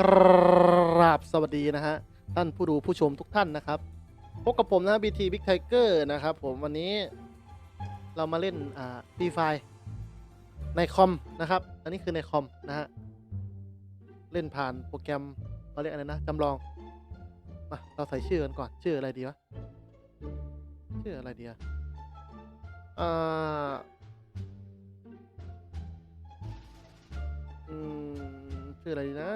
กราบสวัสดีนะฮะท่านผู้ดูผู้ชมทุกท่านนะครับพบกับผมนะ BT Big Tiger นะครับผมวันนี้เรามาเล่นอ่า Free Fire ในคอมนะครับ อันนี้คือในคอมนะฮะเล่นผ่านโปรแกรมเขาเรียกอะไรนะจำลองมาเราใส่ชื่อกันก่อนชื่ออะไรดีวะชื่ออะไรดีอะอ่าอืม ชื่ออะไรนะ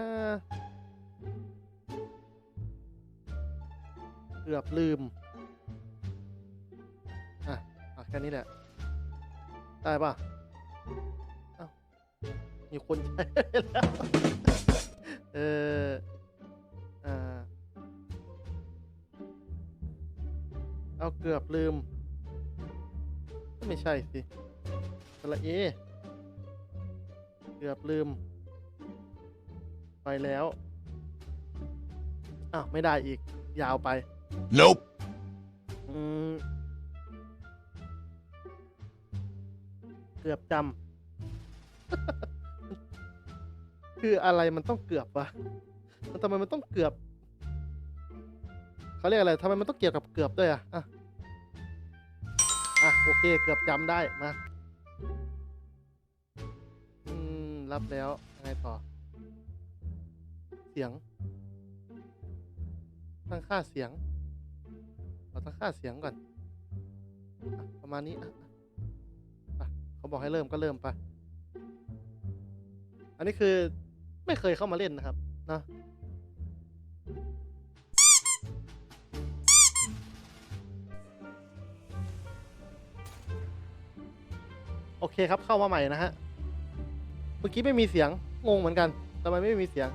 เกือบลืม อะอะแค่นี้แหละ ได้ป่ะอ้ามีคนใช้แล้ว เอออ่าเอาเกือบลืม ไม่ใช่สิสระเอ เกือบลืม ไปแล้วอ้าวไม่ได้อีก ยาวไป Nope. อืมเกือบจำ คืออะไรมันต้องเกือบวะมันทำไมมันต้องเกือบ เขาเรียกอะไรทำไมมันต้องเกี่ยวกับเกือบด้วยอะอะ อะ โอเค เกือบจำได้ มา อืม รับแล้ว ยังไงต่อเสียง ตั้งค่าเสียงเราตั้งค่าเสียงก่อนอประมาณนี้อะอะเขาบอกให้เริ่มก็เริ่มไปอันนี้คือไม่เคยเข้ามาเล่นนะครับเนะโอเคครับเข้ามาใหม่นะฮะ เมื่อกี้ไม่มีเสียงงงเหมือนกันทำไมไม่มีเสียง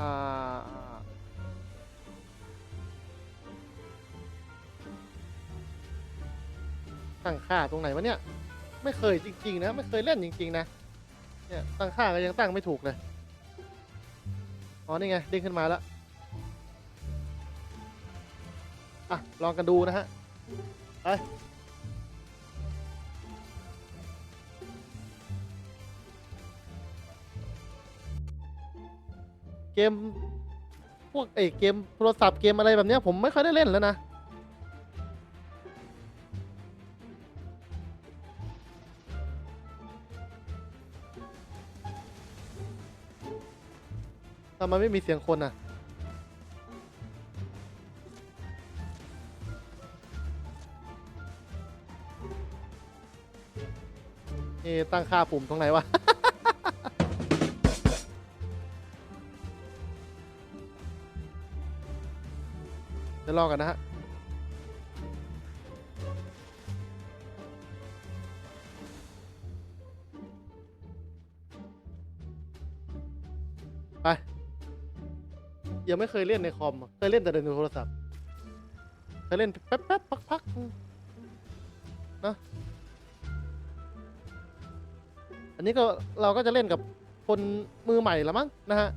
อ่าตั้งค่าตรงไหนวะเนี่ย ไม่เคยจริง ๆ นะ ไม่เคยเล่นจริง ๆ นะ เนี่ยตั้งค่าก็ยังตั้งไม่ถูกเลย อ๋อ นี่ไงเด้งขึ้นมาแล้วอะ ลองกันดูนะฮะ ไป ม พวกไอ้เกมโทรศัพท์เกมอะไรแบบเนี้ยผมไม่ค่อยได้เล่นแล้วนะ ทำไมไม่มีเสียงคนอะ เอะตั้งค่าปุ่มตรงไหนวะ ดี๋ยวรอกันนะฮะไปยังไม่เคยเล่นในคอมอะเคยเล่นแต่ในโทรศัพท์เคยเล่นแป๊บแป๊บพักพักๆนะอันนี้ก็เราก็จะเล่นกับคนมือใหม่ละมั้งนะฮะ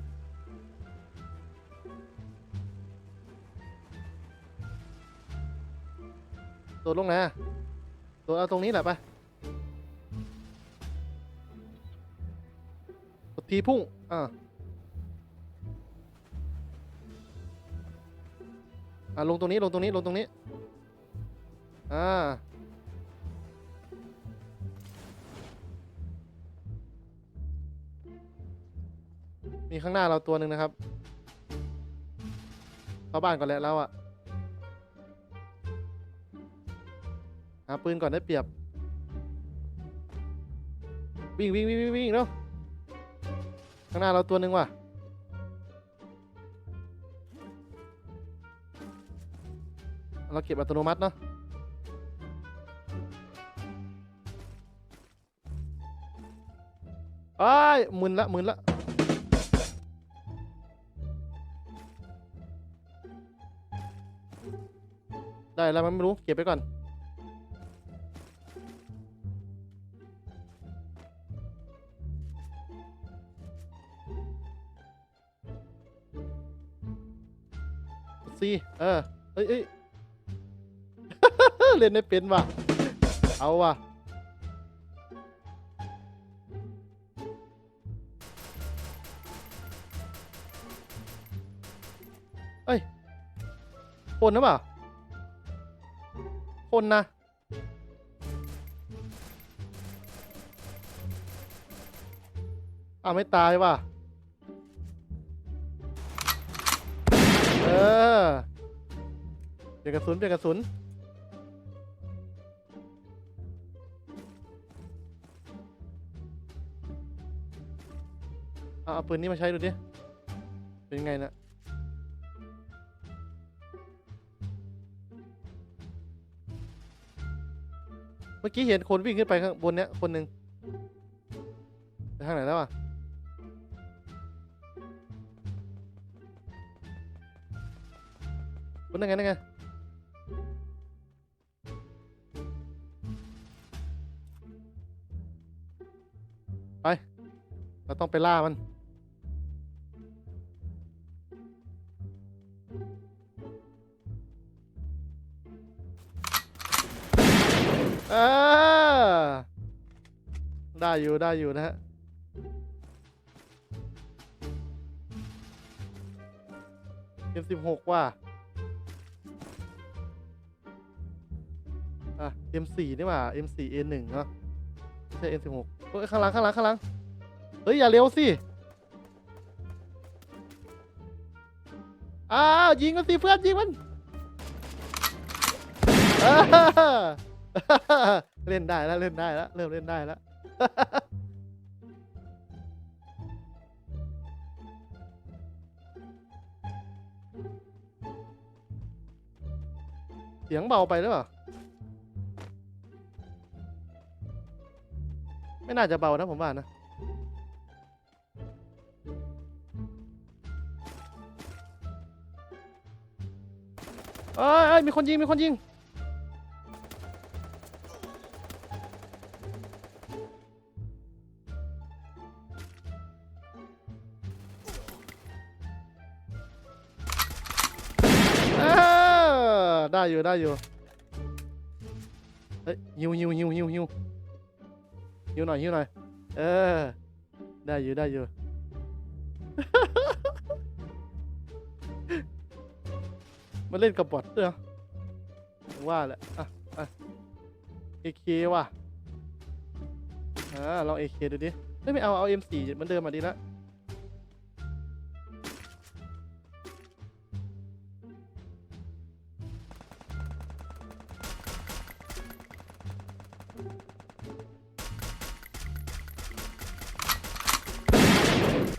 โดดลงไหนอะโดดเอาตรงนี้แหละไปกดทีพุ่ง อ่าอ่าลงตรงนี้ลงตรงนี้ลงตรงนี้ อ่า มีข้างหน้าเราตัวหนึ่งนะครับเข้าบ้านก่อนและเราอะาปืนก่อนได้เปรียบ วิ่งวิ่งวิ่งวิ่งวิ่งเร็วข้างหน้าเราตัวหนึ่งว่ะเราเก็บอัตโนมัติเนาะไอ้ายหมึนละหมึนละได้แล้วมันไม่รู้ เก็บไปก่อน ซีเออเอ้ยเอ้ยล่นไม่เป็นว่ะ เอาว่ะ เอ้ย คนหรือเปล่า คนนะ อ้าไม่ตายว่ะ ออเปลี่ยนกระสุนเปลี่ยนกระสุนเอาเอาปืนนี้มาใช้ดูดิ เป็นไงนะเมื่อกี้เห็นคนวิ่งขึ้นไปข้างบนเนี้ยคนหนึ่งไปทางไหนแล้วอะ คนนั่นไงนั่นไงไป เราต้องไปล่ามัน เออ ได้อยู่ได้อยู่นะฮะ M16 ว่ะอะ M4 นี่หว่า M4 A1 เนาะไม่ใช่ M16 เฮ้ยข้างหลังข้างหลังข้างหลังเฮ้ยอย่าเร็วสิอ้าวยิงมันสิเพื่อนยิงมันเล่นได้แล้วเล่นได้แล้วเริ่มเล่นได้แล้วเสียงเบาไปหรือเปล่า ไม่น่าจะเบานะผมว่านะเอ้ยมีคนยิง มีคนยิง ได้อยู่ ได้อยู่ เฮ้ยหิวหิวหิวหิวหิว หิวหน่อยหิวหน่อย เออ ได้อยู่ได้อยู่ มาเล่นกับบอทด้วยเหรอว่าแหละ อะ อะ AK ว่ะ อ่าลองเอเคดูดิไม่เอาเอาเอ็มสี่เหมือนเดิมมาดีละ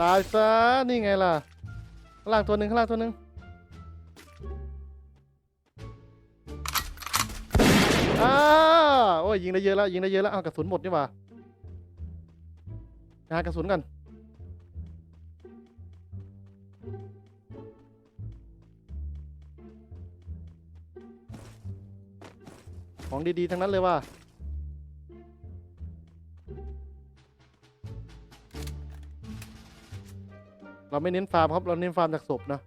ตายซะ นี่ไงล่ะ ข้างล่างตัวหนึ่งข้างล่างตัวหนึ่งอ้าวโอ้ยยิงได้เยอะแล้วยิงได้เยอะแล้วเอากระสุนหมดนี่หว่าหากระสุนกันของดีๆ ทั้งนั้นเลยว่ะ เราไม่เน้นฟาร์มครับ เราเน้นฟาร์มจากศพนะ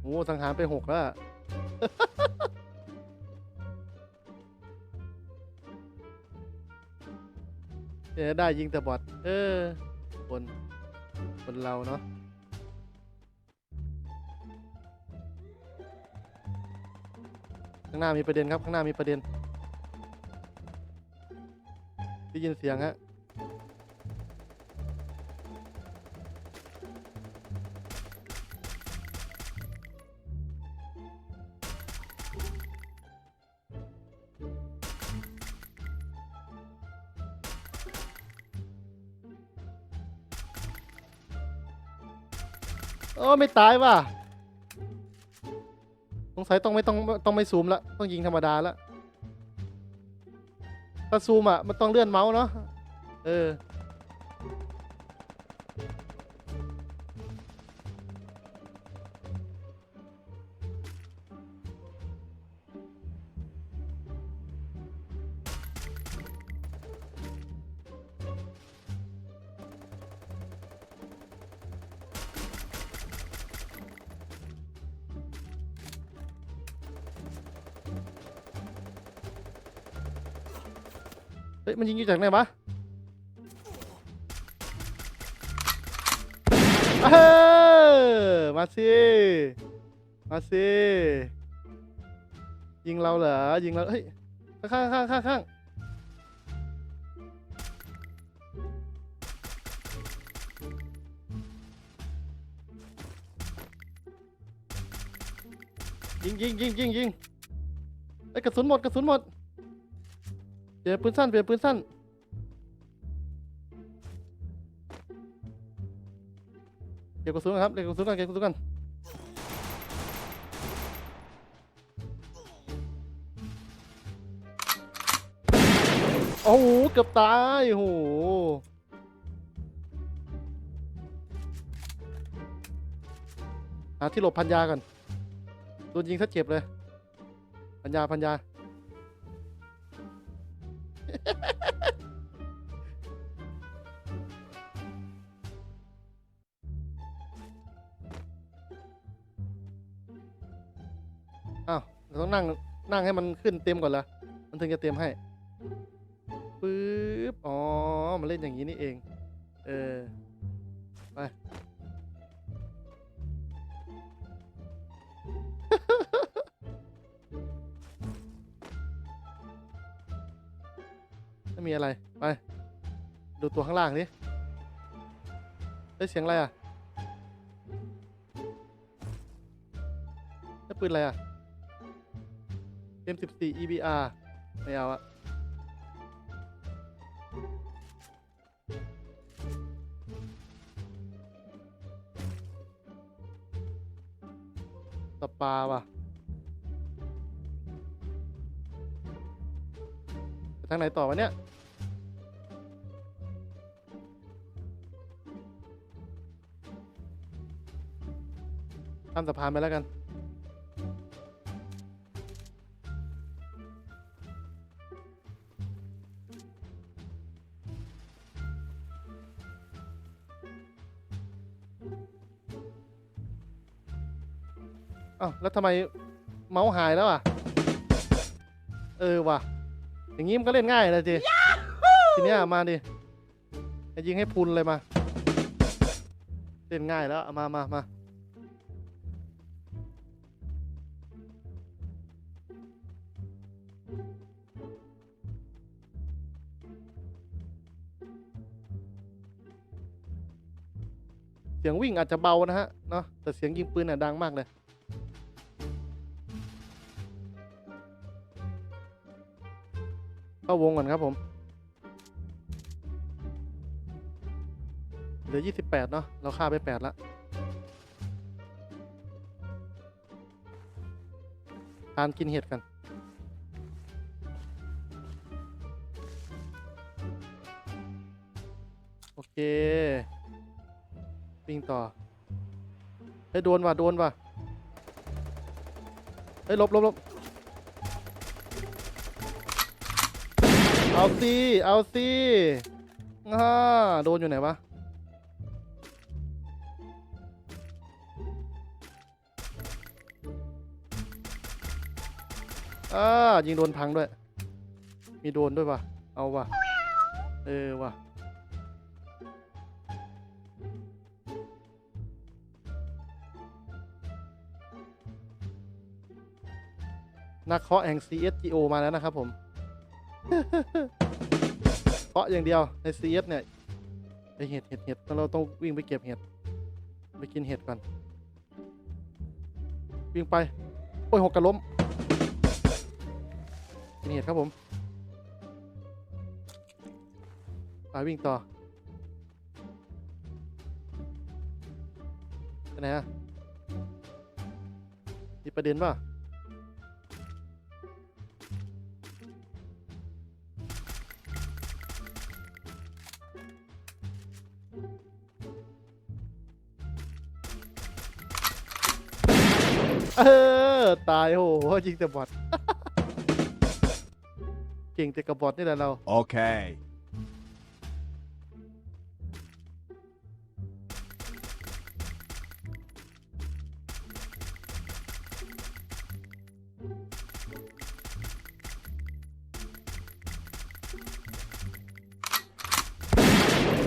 โอ้สังหารไปหกแล้วเออได้ยิงแต่บอดเออคนคนเราเนาะข้างหน้ามีประเด็นครับ ข้างหน้ามีประเด็น ได้ยินเสียงฮะโอ้ไม่ตายว่ะสงสัยต้องไม่ต้องต้องไม่ซูมละต้องยิงธรรมดาละ ถ้าซูมอะมันต้องเลื่อนเมาส์เนาะเออ ยมันยิงอยู่จากไหนวะเออมาสิมาสิยิงเราเหรอยิงเราเฮ้ยข้างข้างข้างข้างยิงยิงยิงยิงยิงไอ้ยกระสุนหมดกระสุนหมด ลี่ยนปืนสั้นเปลี่ยนปืนสั้น เก็บกระสุนก่อนครับ เก็บกระสุนก่อนเก็บกระสุนก่อนโอ้โห เกือบตายโอ้โหหาที่หลบพันยาก่อนโดนยิงซะเจ็บเลย พันยาพันยา อ้าวเราต้องนั่งนั่งให้มันขึ้นเต็มก่อนละมันถึงจะเต็มให้ปึ๊บอ๋อ มันเล่นอย่างนี้นี่เอง เออ ไป ม่มีอะไร ไป ดูตัวข้างล่างดิได้เสียงอะไรอะได้ปืนอะไรอะ M14 EBR ไม่เอาอะสปาว่ะไปทางไหนต่อวะเนี่ย ข้ามสะพานไปแล้วกัน อ้าว แล้วทำไมเมาส์หายแล้วอะ เออว่ะ อย่างงี้มันก็เล่นง่ายเลยจีทีเนี้ยมาดิจะยิงให้พรุนเลยมา เล่นง่ายแล้วเอามามามา สียงวิ่งอาจจะเบานะฮะเนาะแต่เสียงยิงปืนน่ะดังมากเลยเข้าวงก่อนครับผมเหลือ 28 เนาะเราฆ่าไป 8 ละทานกินเห็ดกัน โดนว่ะโดนว่ะเฮ้ยลบลบลบเอาสิเอาสิอ่าโดนอยู่ไหนวะอ่ายิงโดนพังด้วย มีโดนด้วยวะเอาวะเออวะ นักเคาะแห่ง CSGO มาแล้วนะครับผมเพราะอย่างเดียวใน CS เนี่ยไปเห็ดเห็ดเห็ดเราต้องวิ่งไปเก็บเห็ด ไปกินเห็ดก่อน วิ่งไป โอ้ยหกกระล้ม กินเห็ดครับผมไปวิ่งต่อไปไหนอะมีประเด็นป่ะ ออตายโอ้โหยิงแต่บอทเก่งแต่กับบอทนี่แหละเรา Okay.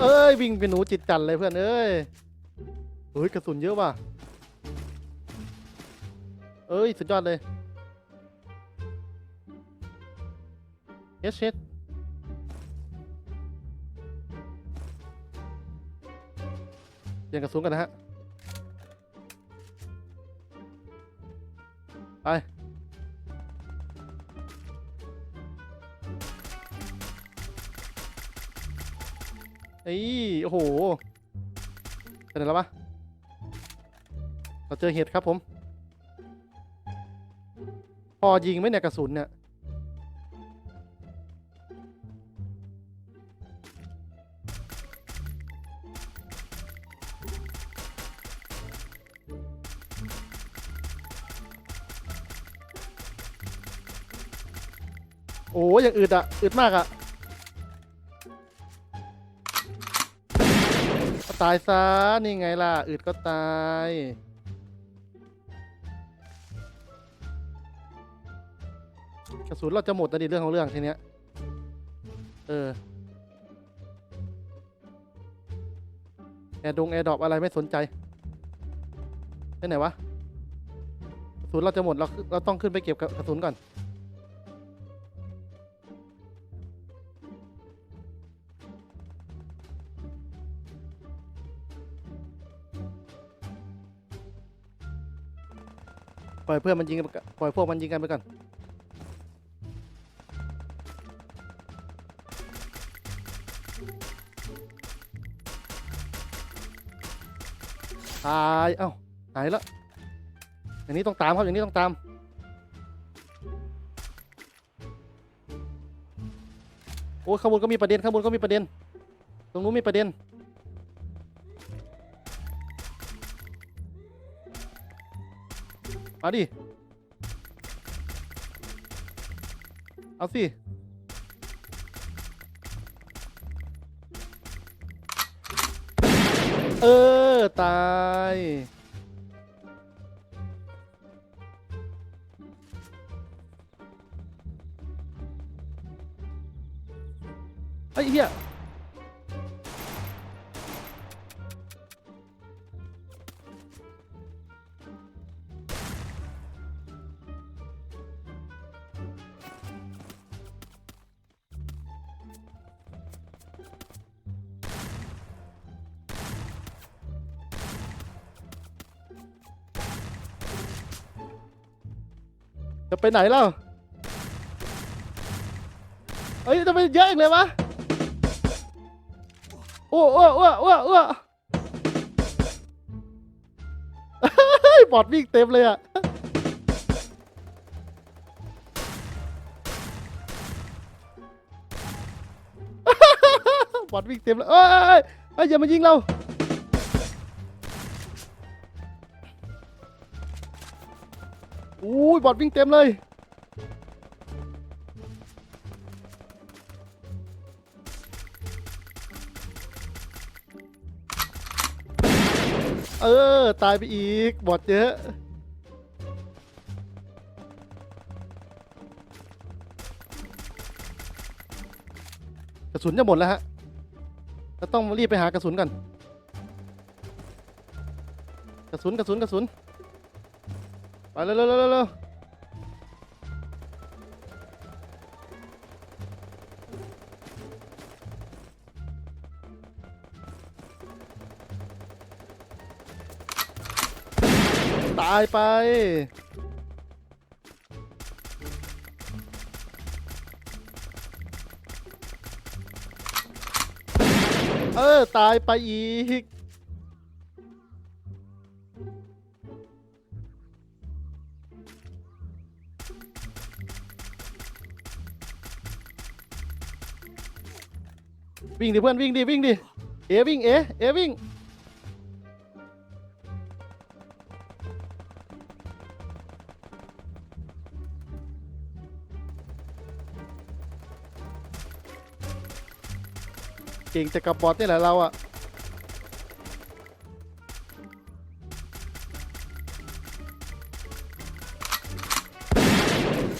เอ้ย วิ่งเป็นหนูจิตจันทร์เลยเพื่อน เอ้ยดูฮ้ย กระสุนเยอะว่ะ เอ้ย สุดยอดเลยเฮดเชดเปลี่ยนกระสุนกันนะฮะ ไป เอ้ย โอ้โหเป็นไงแล้ววะเราเจอเห็ดครับผม พอยิงไหมเนี่ยกระสุนเนี่ยโอ้ยอย่างอึดอะอึดมากอะตายซะนี่ไงล่ะอึดก็ตาย กระสุนเราจะหมดนะดิเรื่องของเรื่องทีเนี้ย เออ แอร์ดงแอร์ดรอปอะไรไม่สนใจไปไหนวะ กระสุนเราจะหมดเราเราต้องขึ้นไปเก็บกระสุนก่อน ปล่อยเพื่อนมันยิงกันไปก่อนปล่อยพวกมันยิงกันไปก่อน ตายเอ้าหายแล้วอย่างนี้ต้องตามครับอย่างนี้ต้องตาม โอ้ยข้างบนก็มีประเด็นข้างบนก็มีประเด็น ตรงนู้นมีประเด็น มาดิ เอาสิ เออ ตาย ไอ้เหี้ย ไปไหนเล่าเฮ้ยทำไมเยอะอีกเลยวะโอ้โอ้โอ้โอ้โอ้บอดวิ่งเต็มเลยอะบอดวิ่งเต็มเลยเอ้ยเอ้ยเอ้ยอย่ามายิงเรา อุ้ยบอดวิ่งเต็มเลย เออ ตายไปอีก บอดเยอะ กระสุนจะหมดแล้วฮะเราต้องรีบไปหากระสุนกันกระสุนกระสุนกระสุน เร็วเร็วเร็วเร็วตายไป เออ ตายไปอีก วิ่งดิเพื่อนวิ่งดิวิ่งดิเอวิ่งเอเอวิ่งเก่งจะกับบอทนี่แหละเราอะ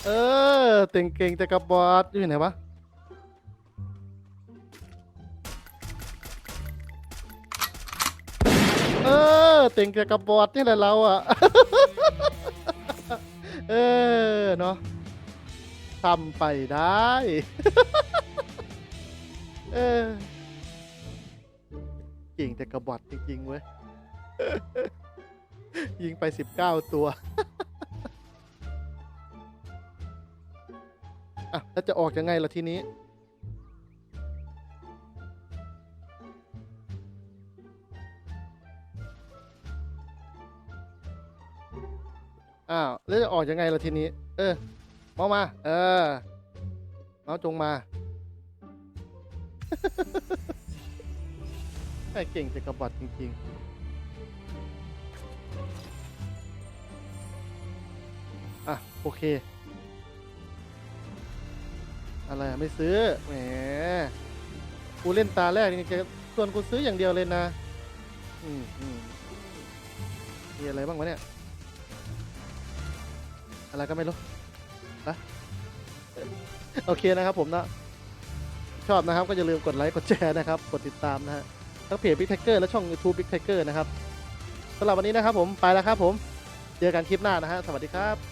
เออเต่งเก่งจะกับบอทอยู่ไหนวะ ต็งกับบอดนี่แหละเราอะ เออเนาะทำไปได้ เออเก่งแต่กระบอดจริงๆเว้ย ยิงไปสิบเก้าตัว อะ แล้วจะออกยังไงล่ะทีนี้ อ้าวแล้วจะออกยังไงล่ะทีนี้ เออมามา เออเอาจงมา ไอ้เก่งแต่กระบอดจริงๆ อะ โอเค อะไรไม่ซื้อ แหม กูเล่นตาแรกนี่จะชวนกูซื้ออย่างเดียวเลยนะ อืมอืมมีอะไรบ้างวะเนี่ย อะไรก็ไม่รู้นะโอเคนะครับผมนะชอบนะครับก็อย่าลืมกดไลค์กดแชร์นะครับ กดติดตามนะฮะทั้งเพจ Big Tiger และช่อง YouTube Big Tiger นะครับสำหรับวันนี้นะครับผมไปแล้วครับผม เจอกันคลิปหน้านะฮะสวัสดีครับ